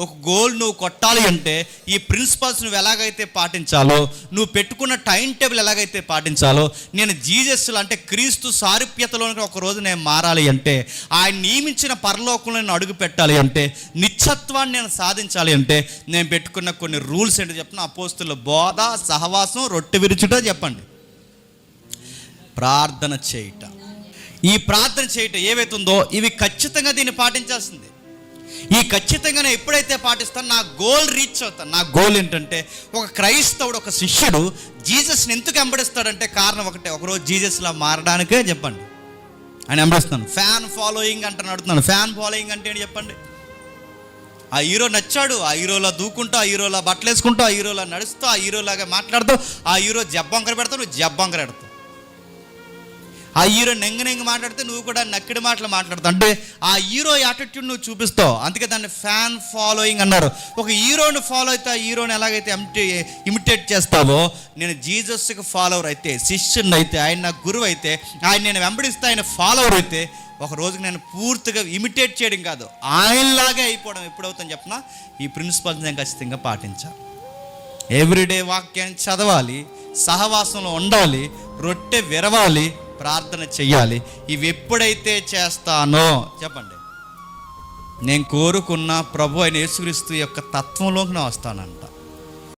ఒక గోల్ నువ్వు కొట్టాలి అంటే ఈ ప్రిన్సిపల్స్ నువ్వు ఎలాగైతే పాటించాలో నువ్వు పెట్టుకున్న టైం టేబుల్ ఎలాగైతే పాటించాలో నేను జీజస్లు అంటే క్రీస్తు సారూప్యతలో ఒక రోజు నేను మారాలి అంటే ఆయన నియమించిన పరలోకంలో నేను అడుగు పెట్టాలి అంటే నిత్యత్వాన్ని నేను సాధించాలి అంటే నేను పెట్టుకున్న కొన్ని రూల్స్ ఏంటో చెప్పిన? అపోస్తుల బోధ సహవాసం రొట్టె విరుచుట చెప్పండి. ప్రార్థన చేయుట. ఈ ప్రార్థన చేయుట ఏవైతుందో ఇవి ఖచ్చితంగా దీన్ని పాటించాల్సిందే. ఈ ఖచ్చితంగా నేను ఎప్పుడైతే పాటిస్తాను నా గోల్ రీచ్ అవుతాను నా గోల్ ఏంటంటే ఒక క్రైస్తవుడు ఒక శిష్యుడు జీసస్ని ఎందుకు వెంబడిస్తాడంటే కారణం ఒకటే. ఒకరోజు జీసస్లా మారడానికే చెప్పండి. అని వెంబడిస్తాను ఫ్యాన్ ఫాలోయింగ్ అంటే అడుగుతున్నాను ఫ్యాన్ ఫాలోయింగ్ అంటే ఏంటి చెప్పండి? ఆ హీరో నచ్చాడు ఆ హీరోలా దూకుంటూ ఆ హీరోలా బట్టలు వేసుకుంటూ ఆ హీరోలా నడుస్తూ ఆ హీరోలాగా మాట్లాడుతూ ఆ హీరో జబ్బంకర పెడతావు నువ్వు జబ్బంకర పెడతావు. ఆ హీరో నెంగ నెంగ మాట్లాడితే నువ్వు కూడా నక్కిడి మాటలు మాట్లాడతావు. అంటే ఆ హీరో యాటిట్యూడ్ నువ్వు చూపిస్తావు. అందుకే దాన్ని ఫ్యాన్ ఫాలోయింగ్ అన్నారు. ఒక హీరోని ఫాలో అయితే ఆ హీరోని ఎలాగైతే ఇమిటేట్ చేస్తావో నేను జీజస్కి ఫాలోవర్ అయితే శిష్యుని అయితే ఆయన నా గురువు అయితే ఆయన నేను వెంబడిస్తే ఆయన ఫాలోవర్ అయితే ఒక రోజుకి నేను పూర్తిగా ఇమిటేట్ చేయడం కాదు. ఆయనలాగే అయిపోవడం ఎప్పుడవుతుందని చెప్పిన? ఈ ప్రిన్సిపల్స్ నేను ఖచ్చితంగా పాటించాలి. ఎవ్రీడే వాక్యాన్ని చదవాలి సహవాసంలో ఉండాలి రొట్టె విరవాలి ప్రార్థన చెయ్యాలి. ఇవి ఎప్పుడైతే చేస్తానో చెప్పండి. నేను కోరుకున్న ప్రభు అయిన యేసుక్రీస్తు యొక్క తత్వంలోకి నేను వస్తానంట.